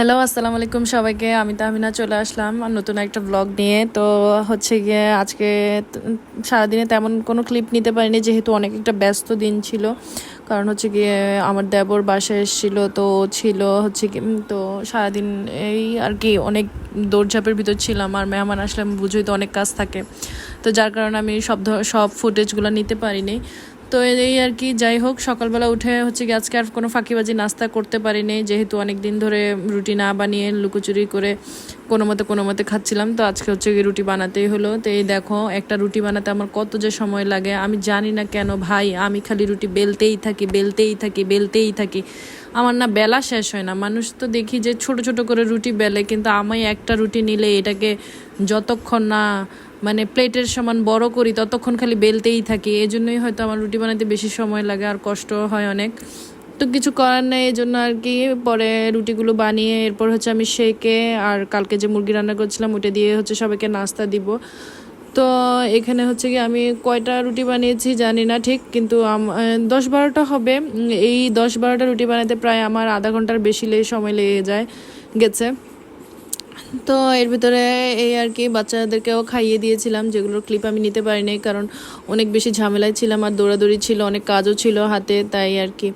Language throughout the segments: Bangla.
হ্যালো, আসসালামু আলাইকুম সবাইকে। আমি তাহমিনা চলে আসলাম নতুন একটা ব্লগ নিয়ে। তো হচ্ছে গিয়ে আজকে সারাদিনে তেমন কোনো ক্লিপ নিতে পারিনি, যেহেতু অনেক একটা ব্যস্ত দিন ছিল। কারণ হচ্ছে গিয়ে আমার দেবর বাসায় এসেছিল, তো ছিল হচ্ছে কি তো সারাদিন এই আর কি অনেক দৌড়ঝাঁপের ভিতর ছিলাম। আর মেহমান আসলে বুঝোই তো অনেক কাজ থাকে। তো যার কারণে আমি সব সব ফুটেজগুলো নিতে পারিনি। তো এই আর কি, যাই হোক, সকালবেলা উঠে হচ্ছে কি আজকে আর কোনো ফাঁকিবাজি নাস্তা করতে পারিনি, যেহেতু অনেক দিন ধরে রুটি না বানিয়ে লুকোচুরি করে কোনো মতে কোনো মতে খাচ্ছিলাম, তো আজকে হচ্ছে কি রুটি বানাতেই হলো। তো এই দেখো, একটা রুটি বানাতে আমার কত যে সময় লাগে, আমি জানি না কেন ভাই, আমি খালি রুটি বেলতেই থাকি বেলতেই থাকি বেলতেই থাকি। আমার না বেলা শেষ হয় না, মানুষ তো দেখি যে ছোট ছোট করে রুটি বেলে, কিন্তু আমি একটা রুটি নিলে এটাকে যতক্ষণ না মানে প্লেটের সমান বড় করি, ততক্ষণ খালি বেলতেই থাকি। এই জন্যই হয়তো আমার রুটি বানাতে বেশি সময় লাগে আর কষ্ট হয় অনেক। তো কিছু করার নেই, এই জন্য আর কি। পরে রুটিগুলো বানিয়ে এরপর হচ্ছে আমি সেকে আর কালকে যে মুরগি রান্না করছিলাম ওটা দিয়ে হচ্ছে সবাইকে নাস্তা দিব। তো এখানে হচ্ছে কি আমি কয়টা রুটি বানিয়েছি জানি না ঠিক, কিন্তু দশ বারোটা হবে। এই দশ বারোটা রুটি বানাতে প্রায় আমার আধা ঘণ্টার বেশি সময় লেগে যায়, গেছে। তো এর ভিতরে এই আর কি বাচ্চাদেরকেও খাইয়ে দিয়েছিলাম যেগুলোর ক্লিপ আমি নিতে পারিনি কারণ অনেক বেশি ঝামেলায় ছিলাম আর দৌড়াদৌড়ি ছিল অনেক কাজও ছিল হাতে তাই আর কি।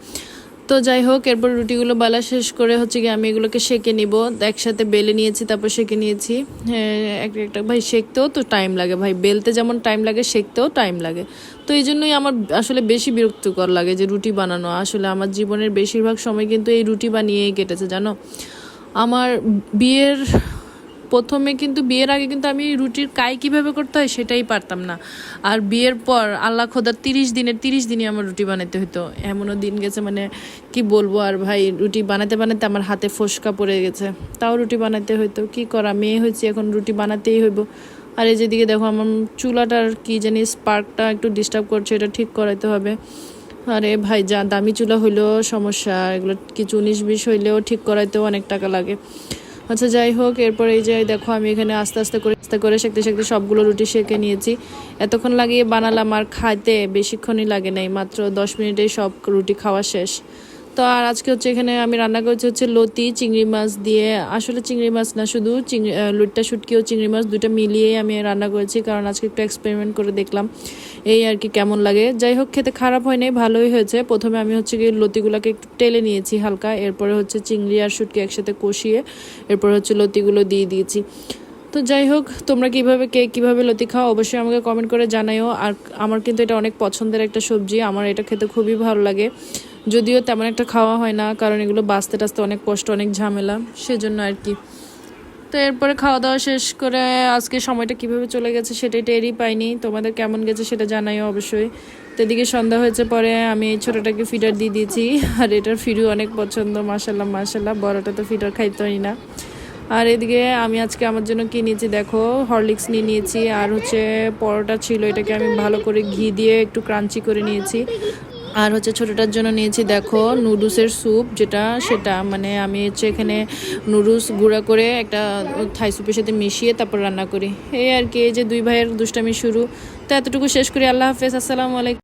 তো যাই হোক এরপর রুটিগুলো বেলা শেষ করে হচ্ছে কি আমি এগুলোকে সেকে নিব। একসাথে বেলে নিয়েছি তারপর সেকে নিয়েছি। হ্যাঁ, একটা একটা ভাই সেকতেও তো টাইম লাগে ভাই বেলতে যেমন টাইম লাগে সেকতেও টাইম লাগে। তো এই জন্যই আমার আসলে বেশি বিরক্তিকর লাগে যে রুটি বানানো। আসলে আমার জীবনের বেশিরভাগ সময় কিন্তু এই রুটি বানিয়েই কেটেছে জানো? আমার বিয়ের প্রথমে কিন্তু বিয়ের আগে কিন্তু আমি রুটির কাই কীভাবে করতে হয় সেটাই পারতাম না। আর বিয়ের পর আল্লাহ খোদার তিরিশ দিনের, তিরিশ দিনই আমার রুটি বানাতে হতো এমনও দিন গেছে মানে কি বলব আর ভাই, রুটি বানাতে বানাতে আমার হাতে ফোসকা পড়ে গেছে। তাও রুটি বানাতে হইতো। কি করা? মেয়ে হয়েছে, এখন রুটি বানাতেই হইব। আর এই যেদিকে দেখো আমার চুলাটার কি জানি স্পার্কটা একটু ডিস্টার্ব করছে, এটা ঠিক করাইতে হবে। আরে ভাই, যা দামি চুলা হইলেও সমস্যা। এগুলো কিছু উনিশ বিশ হইলেও ঠিক করাইতেও অনেক টাকা লাগে। আচ্ছা যাই হোক, এরপর এই যে দেখো, আমি এখানে আস্তে আস্তে করে আস্তে করে শেখতে শেখতে সবগুলো রুটি সেঁকে নিয়েছি। এতক্ষণ লাগিয়ে বানালাম, আর খাইতে বেশিক্ষণই লাগে নাই, মাত্র দশ মিনিটেই সব রুটি খাওয়া শেষ। তো আর আজকে হচ্ছে এখানে আমি রান্না করেছি হচ্ছে লতি, চিংড়ি মাছ দিয়ে। আসলে চিংড়ি মাছ না, শুধু চিংড়ি লুটটা, শুটকি ও চিংড়ি মাছ দুটো মিলিয়ে আমি রান্না করেছি, কারণ আজকে একটু এক্সপেরিমেন্ট করে দেখলাম। এই আর কি কেমন লাগে। যাই হোক, খেতে খারাপ হয়নি ভালোই হয়েছে। প্রথমে আমি হচ্ছে কি লতিগুলোকে একটু টেলে নিয়েছি হালকা, এরপরে হচ্ছে চিংড়ি আর শুটকি একসাথে কষিয়ে, এরপর হচ্ছে লতিগুলো দিয়ে দিয়েছি। তো যাই হোক, তোমরা কীভাবে কে কীভাবে লতি খাও অবশ্যই আমাকে কমেন্ট করে জানাইও। আর আমার কিন্তু এটা অনেক পছন্দের একটা সবজি, আমার এটা খেতে খুবই ভালো লাগে। যদিও তেমন একটা খাওয়া হয় না, কারণ এগুলো বাঁচতে টাচতে অনেক কষ্ট, অনেক ঝামেলা, সেজন্য আর কি। তো এরপরে খাওয়া দাওয়া শেষ করে আজকে সময়টা কীভাবে চলে গেছে সেটাই টেরই পাইনি। তোমাদের কেমন গেছে সেটা জানাইও অবশ্যই। তো এদিকে সন্ধ্যা হয়েছে পরে আমি এই ছোটোটাকে ফিডার দিয়ে দিয়েছি, আর এটার ফিডু অনেক পছন্দ মাসাল্লাহ মাসাল্লাহ বড়টা তো ফিডার খাইতেই না। আর এদিকে আমি আজকে আমার জন্য কি নিয়েছি দেখো, হরলিক্স নিয়ে নিয়েছি, আর হচ্ছে পরোটা ছিল, এটাকে আমি ভালো করে ঘি দিয়ে একটু ক্রাঞ্চি করে নিয়েছি। আর হচ্ছে ছোটোটার জন্য নিয়েছি, দেখো, নুডলসের স্যুপ যেটা, সেটা। মানে আমি হচ্ছে এখানে নুডলস গুঁড়া করে একটা থাই স্যুপের সাথে মিশিয়ে তারপর রান্না করি। এই আর কি, এই যে দুই ভাইয়ের দুষ্টামি শুরু। তো এতটুকু শেষ করি। আল্লাহ হাফেজ, আসসালামু আলাইকুম।